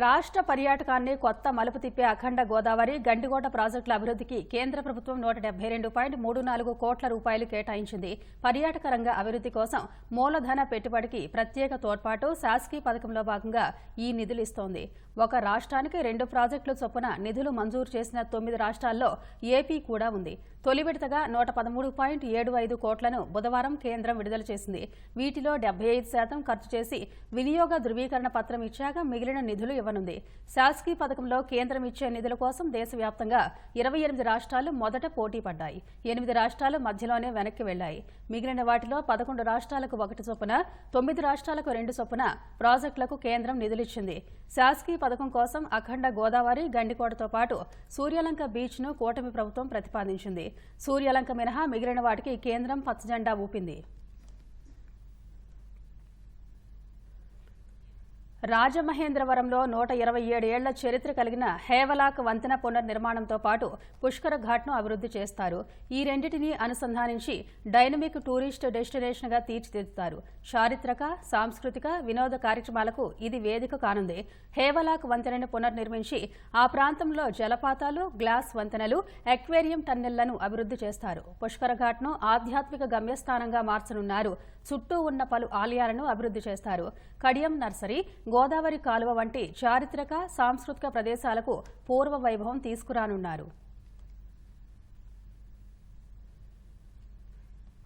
రాష్ట్ర పర్యాటకాన్ని కొత్త మలుపు తిప్పే అఖండ గోదావరి గండిగోట ప్రాజెక్టుల అభివృద్ధికి కేంద్ర ప్రభుత్వం నూట డెబ్బై రెండు పాయింట్ మూడు నాలుగు కోట్ల రూపాయలు కేటాయించింది. పర్యాటక రంగ అభివృద్ధి కోసం మూలధన పెట్టుబడికి ప్రత్యేక తోడ్పాటు శాసకీయ పథకంలో భాగంగా ఈ నిధులు ఇస్తోంది. ఒక రాష్ట్రానికి రెండు ప్రాజెక్టులు చొప్పున నిధులు మంజూరు చేసిన తొమ్మిది రాష్ట్రాల్లో ఏపీ కూడా ఉంది. తొలి విడతగా నూట పదమూడు పాయింట్ ఏడు ఐదు కోట్లను బుధవారం కేంద్రం విడుదల చేసింది. వీటిలో డెబ్బై ఐదు శాతం ఖర్చు చేసి వినియోగ ధృవీకరణ పత్రం ఇచ్చాక మిగిలిన నిధులు ఇవ్వనుంది. శాసకీయ పథకంలో కేంద్రం ఇచ్చే నిధుల కోసం దేశవ్యాప్తంగా ఇరవై ఎనిమిది రాష్ట్రాలు మొదట పోటీ పడ్డాయి. ఎనిమిది రాష్ట్రాలు మధ్యలోనే వెనక్కి వెళ్ళాయి మిగిలిన వాటిలో పదకొండు రాష్ట్రాలకు ఒకటి చొప్పున తొమ్మిది రాష్ట్రాలకు రెండు చొప్పున ప్రాజెక్టులకు కేంద్రం నిధులిచ్చింది శాసకీయ పథకం కోసం అఖండ గోదావరి గండికోటతో పాటు సూర్యలంక బీచ్ను కూటమి ప్రభుత్వం ప్రతిపాదించింది. సూర్యలంక మినహా మిగిలిన వాటికి కేంద్రం పచ్చజెండా ఊపింది. రాజమహేంద్రవరంలో నూట ఇరవై ఏడు ఏళ్ళ చరిత్ర కలిగిన హేవలాక్ వంతెన పునర్నిర్మాణంతో పాటు పుష్కర ఘాట్ను అభివృద్ధి చేస్తారు. ఈ రెండింటిని అనుసంధానించి డైనమిక్ టూరిస్ట్ డెస్టినేషన్గా తీర్చిదిద్దుతారు. చారిత్రక సాంస్కృతిక వినోద కార్యక్రమాలకు ఇది వేదిక కానుంది. హేవలాక్ వంతెనను పునర్నిర్మించి ఆ ప్రాంతంలో జలపాతాలు గ్లాస్ వంతెనలు ఎక్వేరియం టన్నెళ్ళను అభివృద్ధి చేస్తారు. పుష్కర ఘాట్ను ఆధ్యాత్మిక గమ్యస్థానంగా మార్చనున్నారు. చుట్టూ ఉన్న పలు ఆలయాలను అభివృద్ధి చేస్తారు. కడియం నర్సరీ గోదావరి కాలువ వంటి చారిత్రక సాంస్కృతిక ప్రదేశాలకు పూర్వ వైభవం తీసుకురానున్నారు.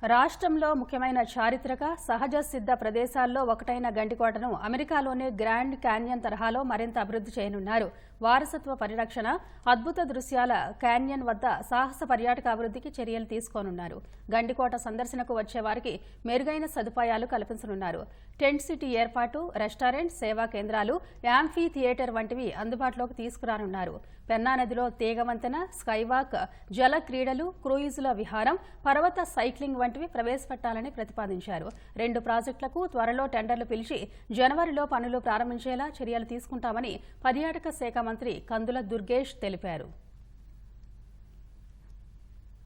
రాష్ట్రంలో ముఖ్యమైన చారిత్రక సహజ సిద్ధ ప్రదేశాల్లో ఒకటైన గండికోటను అమెరికాలోనే గ్రాండ్ క్యాన్యన్ తరహాలో మరింత అభివృద్ధి చేయనున్నారు. వారసత్వ పరిరక్షణ అద్భుత దృశ్యాల క్యాన్యన్ వద్ద సాహస పర్యాటక అభివృద్ధికి చర్యలు తీసుకోనున్నారు. గండికోట సందర్శనకు వచ్చే వారికి మెరుగైన సదుపాయాలు కల్పించనున్నారు. టెంట్ సిటీ ఏర్పాటు రెస్టారెంట్ సేవా కేంద్రాలు యాంఫీ థియేటర్ వంటివి అందుబాటులోకి తీసుకురానున్నారు. పెన్నా నదిలో తీగవంతెన స్కైవాక్ జల క్రీడలు క్రూయిజుల విహారం పర్వత సైక్లింగ్ వంటివి ప్రవేశపెట్టాలని ప్రతిపాదించారు. రెండు ప్రాజెక్టులకు త్వరలో టెండర్లు పిలిచి జనవరిలో పనులు ప్రారంభించేలా చర్యలు తీసుకుంటామని పర్యాటక శాఖ మంత్రి కందుల దుర్గేష్ తెలిపారు.